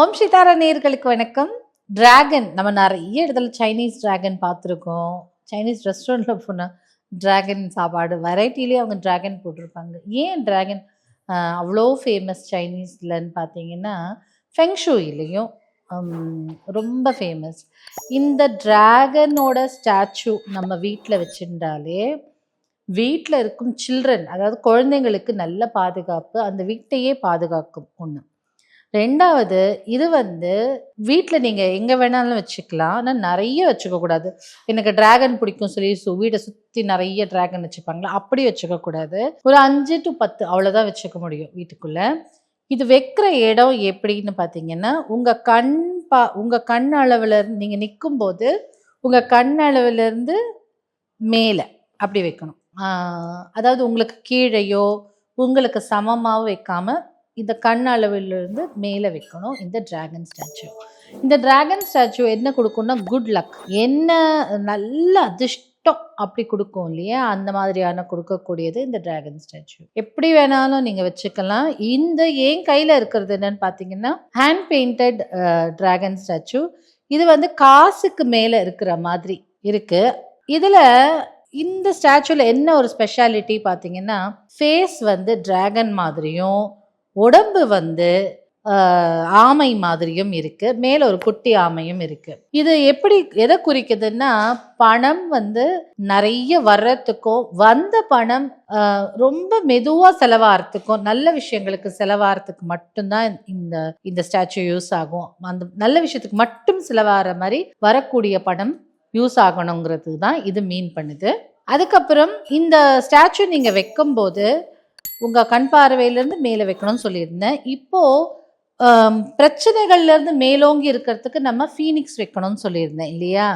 ஓம் சிதாரா நேர்களுக்கு வணக்கம். டிராகன் நம்ம நிறைய இடத்துல சைனீஸ் டிராகன் பார்த்துருக்கோம். சைனீஸ் ரெஸ்டாரண்ட்டில் போனால் டிராகன் சாப்பாடு வெரைட்டிலேயே அவங்க டிராகன் போட்டிருப்பாங்க. ஏன் டிராகன் அவ்வளோ ஃபேமஸ் சைனீஸ்லன்னு பார்த்தீங்கன்னா ஃபெங்ஷூயிலையும் ரொம்ப ஃபேமஸ் இந்த டிராகனோட ஸ்டாச்சு நம்ம வீட்டில் வச்சுருந்தாலே வீட்டில் இருக்கும் சில்ட்ரன் அதாவது குழந்தைங்களுக்கு நல்ல பாதுகாப்பு அந்த வீட்டையே பாதுகாக்கும் ஒன்று ரெண்டாவது இது வந்து வீட்டில் நீங்கள் எங்கே வேணாலும் வச்சுக்கலாம். ஆனால் நிறைய வச்சுக்கக்கூடாது எனக்கு டிராகன் பிடிக்கும் சொல்லி சு வீடை சுற்றி நிறைய டிராகன் வச்சுப்பாங்களா? அப்படி வச்சுக்கக்கூடாது ஒரு அஞ்சு டு பத்து அவ்வளோதான் வச்சுக்க முடியும் வீட்டுக்குள்ளே. இது வைக்கிற இடம் எப்படின்னு பார்த்தீங்கன்னா உங்கள் கண் பா உங்கள் கண் அளவில் நீங்கள் நிற்கும் போது உங்கள் கண் அளவிலிருந்து மேலே அப்படி வைக்கணும். அதாவது உங்களுக்கு கீழேயோ உங்களுக்கு சமமாக வைக்காமல் இந்த கண் அளவிலிருந்து மேலே வைக்கணும். இந்த டிராகன் ஸ்டாச்சு இந்த டிராகன் ஸ்டாச்சு என்ன கொடுக்கும்னா குட் லக் என்ன நல்ல அதிர்ஷ்டம் அப்படி கொடுக்கும் இல்லையா? அந்த மாதிரியான கொடுக்கக்கூடியது இந்த டிராகன் ஸ்டாச்சு எப்படி வேணாலும் நீங்கள் வச்சுக்கலாம். இந்த ஏன் கையில் இருக்கிறது என்னன்னு பார்த்தீங்கன்னா ஹேண்ட் பெயிண்டட் டிராகன் ஸ்டாச்சு இது வந்து காசுக்கு மேலே இருக்கிற மாதிரி இருக்குது இதில் இந்த ஸ்டாச்சுவில் என்ன ஒரு ஸ்பெஷாலிட்டி பார்த்தீங்கன்னா ஃபேஸ் வந்து டிராகன் மாதிரியும் உடம்பு வந்து ஆமை மாதிரியும் இருக்கு. மேல ஒரு குட்டி ஆமையும் இருக்கு. இது எப்படி எதை குறிக்குதுன்னா பணம் வந்து நிறைய வர்றதுக்கும் வந்த பணம் ரொம்ப மெதுவா செலவாகிறதுக்கும் நல்ல விஷயங்களுக்கு செலவாகிறதுக்கு மட்டும்தான் இந்த இந்த ஸ்டாச்சு யூஸ் ஆகும். அந்த நல்ல விஷயத்துக்கு மட்டும் செலவாகிற மாதிரி வரக்கூடிய பணம் யூஸ் ஆகணுங்கிறது தான் இது மீன் பண்ணுது. அதுக்கப்புறம் இந்த ஸ்டாச்சு நீங்கள் வைக்கும்போது உங்கள் கண் பார்வையிலேருந்து மேலே வைக்கணும்னு சொல்லியிருந்தேன். இப்போது பிரச்சனைகள்லேருந்து மேலோங்கி இருக்கிறதுக்கு நம்ம ஃபீனிக்ஸ் வைக்கணும்னு சொல்லியிருந்தேன் இல்லையா?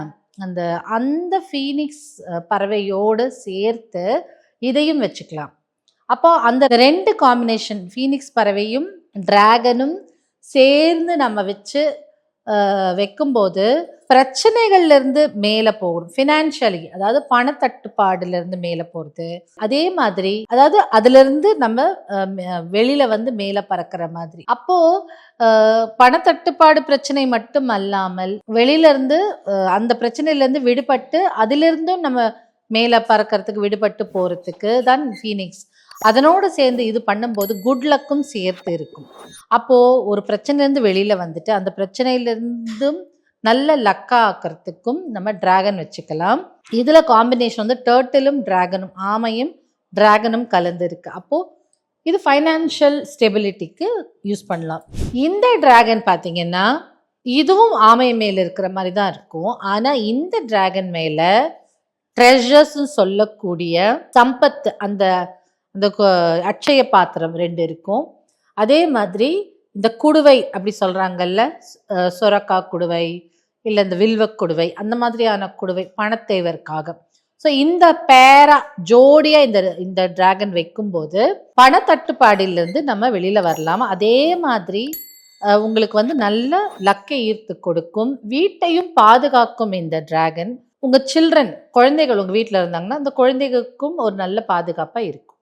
அந்த அந்த ஃபீனிக்ஸ் பறவையோடு சேர்த்து இதையும் வச்சுக்கலாம். அப்போ அந்த ரெண்டு காம்பினேஷன் ஃபீனிக்ஸ் பறவையும் டிராகனும் சேர்ந்து நம்ம வச்சு வைக்கும்போது பிரச்சனைகள்ல இருந்து மேலே போகும். ஃபினான்ஷியலி அதாவது பணத்தட்டுப்பாடுல இருந்து மேலே போகிறது அதே மாதிரி அதாவது அதுல இருந்து நம்ம அஹ், வந்து மேலே பறக்கிற மாதிரி. அப்போ அஹ், பணத்தட்டுப்பாடு பிரச்சனை மட்டும் அல்லாமல் வெளியில இருந்து அஹ், அந்த பிரச்சனையில இருந்து விடுபட்டு அதிலிருந்தும் நம்ம மேலே பறக்கிறதுக்கு விடுபட்டு போறதுக்கு தான் ஃபீனிக்ஸ் அதனோடு சேர்ந்து இது பண்ணும்போது குட் லக்கும் சேர்த்து இருக்கும். அப்போது ஒரு பிரச்சனையிலேருந்து வெளியில் வந்துட்டு அந்த பிரச்சனையிலேருந்தும் நல்ல லக்கா ஆக்கிறதுக்கும் நம்ம டிராகன் வச்சுக்கலாம். இதில் காம்பினேஷன் வந்து டேர்ட்டிலும் டிராகனும் ஆமையும் டிராகனும் கலந்து இருக்கு. அப்போது இது ஃபைனான்ஷியல் ஸ்டெபிலிட்டிக்கு யூஸ் பண்ணலாம். இந்த டிராகன் பார்த்தீங்கன்னா இதுவும் ஆமை மேல இருக்கிற மாதிரி தான் இருக்கும். ஆனா இந்த டிராகன் மேல ட்ரெஷர்ஸ் சொல்லக்கூடிய சம்பத்து அந்த இந்த அட்சய பாத்திரம் ரெண்டு இருக்கும். அதே மாதிரி இந்த குடுவை அப்படி சொல்கிறாங்கல்ல சுரக்கா குடுவை இல்லை இந்த வில்வ குடுவை அந்த மாதிரியான குடுவை பணத்தேவருக்காக. ஸோ இந்த பேரா ஜோடியாக இந்த இந்த டிராகன் வைக்கும்போது பணத்தட்டுப்பாடிலிருந்து நம்ம வெளியில் வரலாம். அதே மாதிரி உங்களுக்கு வந்து நல்ல லக்கை ஈர்த்து கொடுக்கும். வீட்டையும் பாதுகாக்கும் இந்த டிராகன் உங்கள் சில்ட்ரன் குழந்தைகள் உங்கள் வீட்டில் இருந்தாங்கன்னா அந்த குழந்தைகளுக்கும் ஒரு நல்ல பாதுகாப்பாக இருக்கும்.